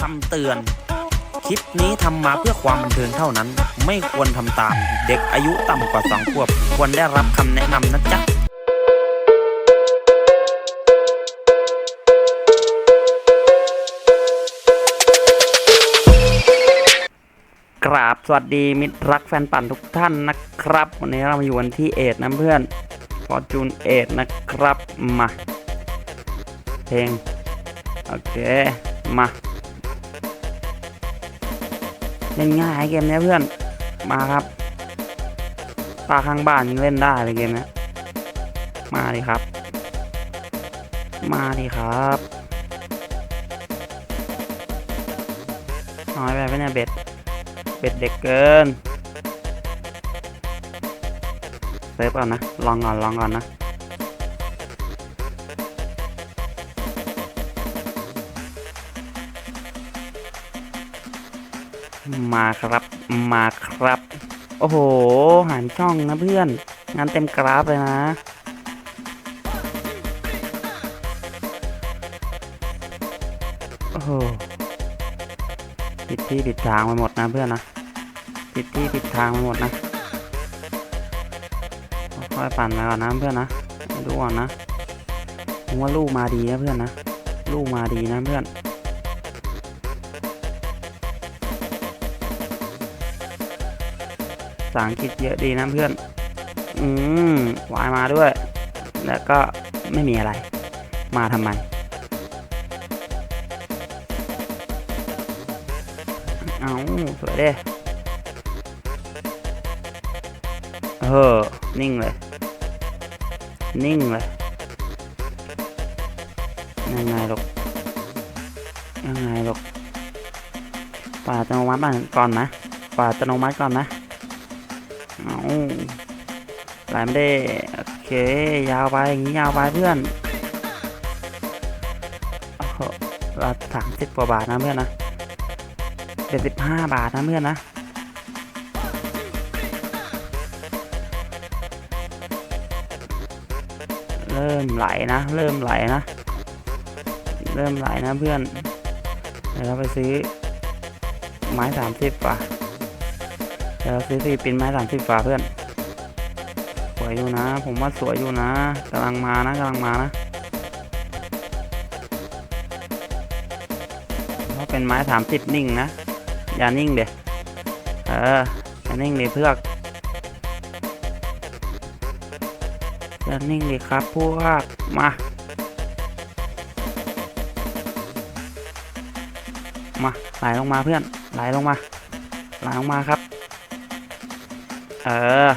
คำเตือน คลิปนี้ทำมาเพื่อความบันเทิงเท่านั้น ไม่ควรทำตาม เด็กอายุต่ำกว่า2ขวบ ควรได้รับคำแนะนำนะจ๊ะ กราบสวัสดีมิตรรักแฟนปั่นทุกท่านนะครับ วันนี้เรามาอยู่กันที่เอ็ดนะเพื่อนฟอร์จูนเอ็ดนะครับมาเพลงโอเค มา เล่นง่ายเกมนี้เพื่อน มาครับป้าข้างบ้านยังเล่นได้เลยเกมนี้มาดิครับ มาดิครับน้อยไปไหมเนี่ยเบ็ด เบ็ดเด็กเกินเซฟก่อนนะ ลองก่อน ลองก่อนนะ มาครับ มาครับ โอ้โหหันช่องนะเพื่อน งานเต็มกราฟเลยนะ โอ้โหผิดที่ผิดทางไปหมดนะเพื่อนนะผิดที่ผิดทางไปหมดนะค่อยปั่นไปก่อนนะเพื่อนนะดูก่อนนะผมว่าลูกมาดีนะเพื่อนนะ ลูกมาดีนะเพื่อนาษาอังกฤษเยอะดีนะเพื่อน อืมวายมาด้วย แล้วก็ไม่มีอะไร มาทำไม เอาสวยเด้เออ นิ่งเลย นิ่งเลย ยังไงลูกยังไงลูกปาอัตโนมัติก่อนนะปาอัตโนมัติก่อนนะ เอาไหลไม่ได้ โอเค ยาวไปอย่างนี้ยาวไปเพื่อนเราสามสิบกว่าบาทนะเพื่อนนะเจ็ดสิบห้าบาทนะเพื่อนนะเริ่มไหลนะ เริ่มไหลนะ เริ่มไหลนะเพื่อนเดี๋ยวเราไปซื้อไม้สามสิบฝ่าเดี๋ยวเราซื้อฟีปินไม้สามสิบฝ่าเพื่อน สวยอยู่นะ ผมว่าสวยอยู่นะกำลังมานะกำลังมานะเพราเป็นไม้สามสิบนิ่งนะ อย่านิ่งเด็เอออย่านิ่งดิเพื่อกอย่านิ่งดิครับพวก มามาไหลลงมาเพื่อนไหลลงมาไหลลงมาครับ เออ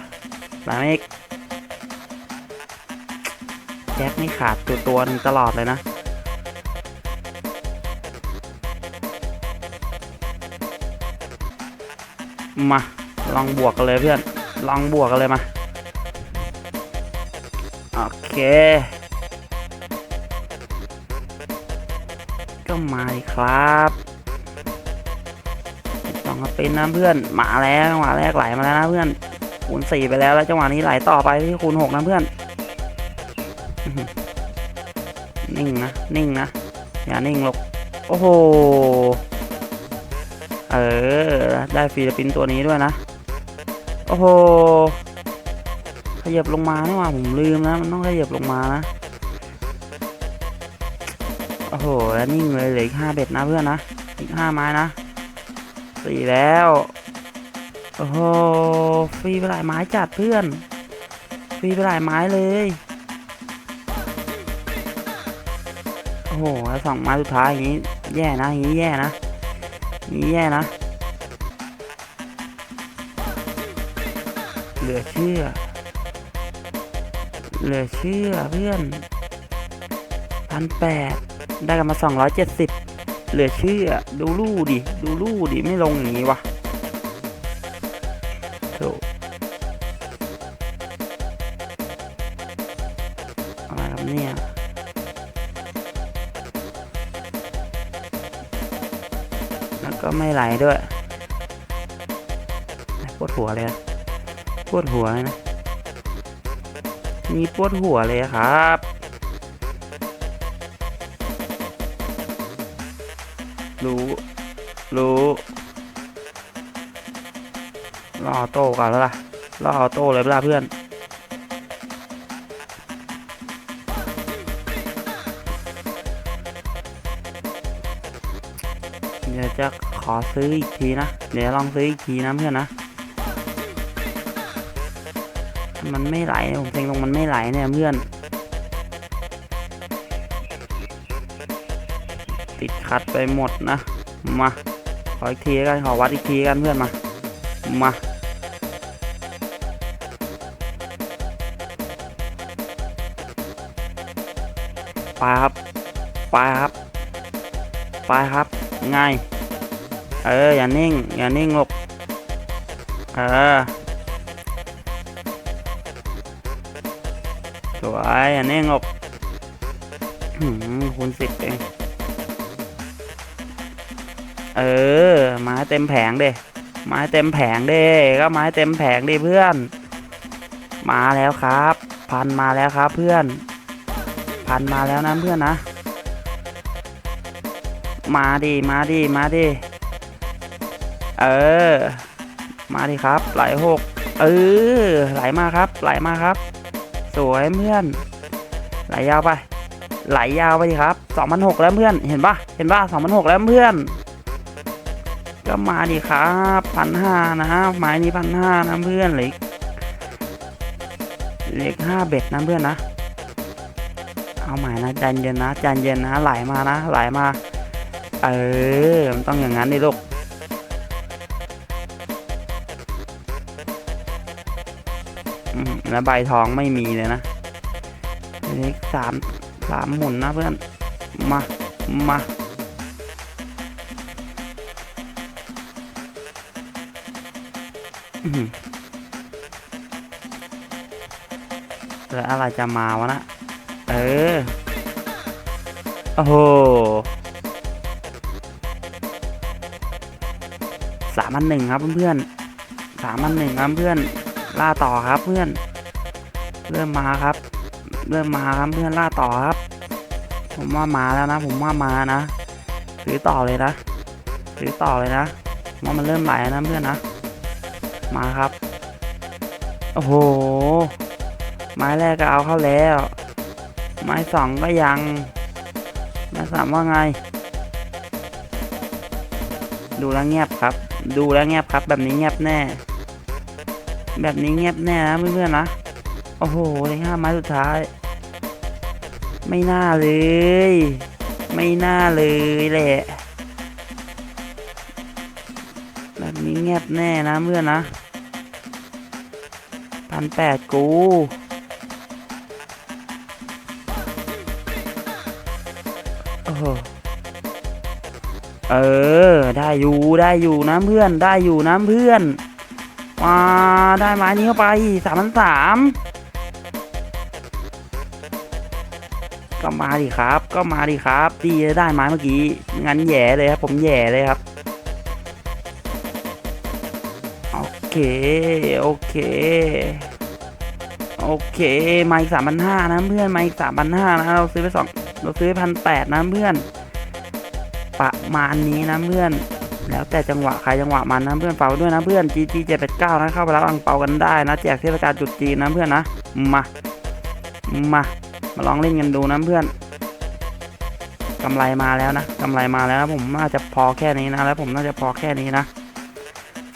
มาอีกแจ็คนี่ขาดตัวตัวหนึ่งตลอดเลยนะ มา ลองบวกกันเลยเพื่อน ลองบวกกันเลยมา โอเค ก็มาครับสองเป็นนะเพื่อน มาแล้วจังหวะแรกไหลมาแล้วนะเพื่อน คูณสี่ไปแล้วแล้วจังหวะนี้ไหลต่อไปที่คูณหกนะเพื่อนนิ่งนะนิ่งนะอย่านิ่งหรอกโอ้โหเออได้ฟิลิปปินตัวนี้ด้วยนะโอ้โหขยับลงมานี่หว่าผมลืมนะมันต้องขยับลงมานะโอ้โหแล้วนิ่งเลยเหลืออีกห้าเบ็ดนะเพื่อนนะอีกห้าไม้นะสี่แล้ว โอ้โหฟรีไปหลายไม้จัดเพื่อน ฟรีไปหลายไม้เลย โอ้โหแล้วสองไม้สุดท้ายอย่างนี้ แย่นะอย่างนี้แย่นะนี่แย่นะ เหลือเชื่อ เหลือเชื่อเพื่อนพันแปดได้กันมาสองร้อยเจ็ดสิบเหลือเชื่อ ดูลู่ดิ ดูลู่ดิ ไม่ลงอย่างนี้วะ ก็ไม่ไหลด้วยปวดหัวเลยปวดหัวเลยนะ มีปวดหัวเลยครับรู้ รู้รออโต้ก่อนแล้วล่ะรอออโต้เลยเวลาเพื่อน เดี๋ยวจะ ขอซื้ออีกทีนะ เดี๋ยวลองซื้ออีกทีนะเพื่อนนะ มันไม่ไหลผมเซ็งตรงมันไม่ไหลเนี่ยเพื่อน ติดขัดไปหมดนะ มา ขออีกทีกันขอวัดอีกทีกันเพื่อนมา มาไปครับไปครับไปครับ ง่าย เออ อย่านิ่ง อย่านิ่งลูก เออ สวย อย่านิ่งลูกคูณสิบเอง เออ ไม้เต็มแผงเด้ไม้เต็มแผงเด้ก็ไม้เต็มแผงดิเพื่อน มาแล้วครับ พันมาแล้วครับเพื่อน พันมาแล้วนะเพื่อนนะ มาดิ มาดิ มาดิ เออ มาดิครับ ไหลหกเออ ไหลมาครับ ไหลมาครับ สวยเพื่อน ไหลยาวไป ไหลยาวไปดิครับสองพันหกแล้วเพื่อน เห็นปะเห็นปะสองพันหกแล้วเพื่อน ก็มาดิครับพันห้านะไม้นี้พันห้านะเพื่อนเหล็กเหล็กห้าเบ็ดนะเพื่อนนะ เอาใหม่นะใจเย็นนะใจเย็นนะ ไหลมานะ ไหลมา เออ มันต้องอย่างนั้นดิลูก อืมแล้วใบทองไม่มีเลยนะเลขสามสามหมุนนะเพื่อน มา มาอื้อหือแล้วอะไรจะมาวะนะ เออ โอ้โหสามอันหนึ่งครับเพื่อนๆสามอันหนึ่งครับเพื่อน ล่าต่อครับเพื่อน เริ่มมาครับ เริ่มมาครับเพื่อนล่าต่อครับ ผมว่ามาแล้วนะ ผมว่ามานะซื้อต่อเลยนะซื้อต่อเลยนะว่ามันเริ่มไหลนะเพื่อนนะ มาครับ โอ้โห ไม้แรกก็เอาเข้าแล้ว ไม้สองก็ยัง ไม้สามว่าไง ดูแลเงียบครับ ดูแลเงียบครับ แบบนี้เงียบแน่ แบบนี้เงียบแน่นะเพื่อนๆนะ โอ้โหเลยห้าไม้สุดท้าย ไม่น่าเลย ไม่น่าเลยแหละ แบบนี้เงียบแน่นะเพื่อนนะพันแปดกูโอ้โหเออ ได้อยู่ได้อยู่นะเพื่อน ได้อยู่นะเพื่อนมาได้ไม้นี้เข้าไปสามพันสาม มาดิครับ ก็มาดิครับดีได้ไม้เมื่อกี้ งั้นแย่เลยครับ ผมแย่เลยครับ โอเค โอเค โอเคมาอีกสามพันห้านะเพื่อนมาอีกสามพันห้านะ เราซื้อไปสอง เราซื้อไปพันแปดนะเพื่อน ประมาณนี้นะเพื่อน แล้วแต่จังหวะ ใครจังหวะมันนะเพื่อนเฝ้าด้วยนะเพื่อน GG 789นะเข้าไปรับอังเปากันได้นะแจกเทศกาลจุดจีนนะเพื่อนนะ มา มา มาลองเล่นกันดูนะเพื่อนกำไรมาแล้วนะกำไรมาแล้วผมน่าจะพอแค่นี้นะ แล้วผมน่าจะพอแค่นี้นะ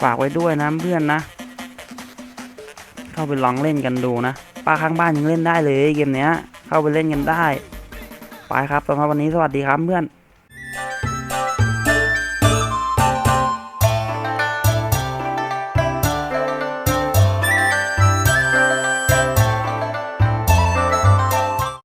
ฝากไว้ด้วยนะเพื่อนนะ เข้าไปลองเล่นกันดูนะป้าข้างบ้านยังเล่นได้เลยเกมเนี้ย เข้าไปเล่นกันได้ ไปครับสำหรับวันนี้สวัสดีครับเพื่อน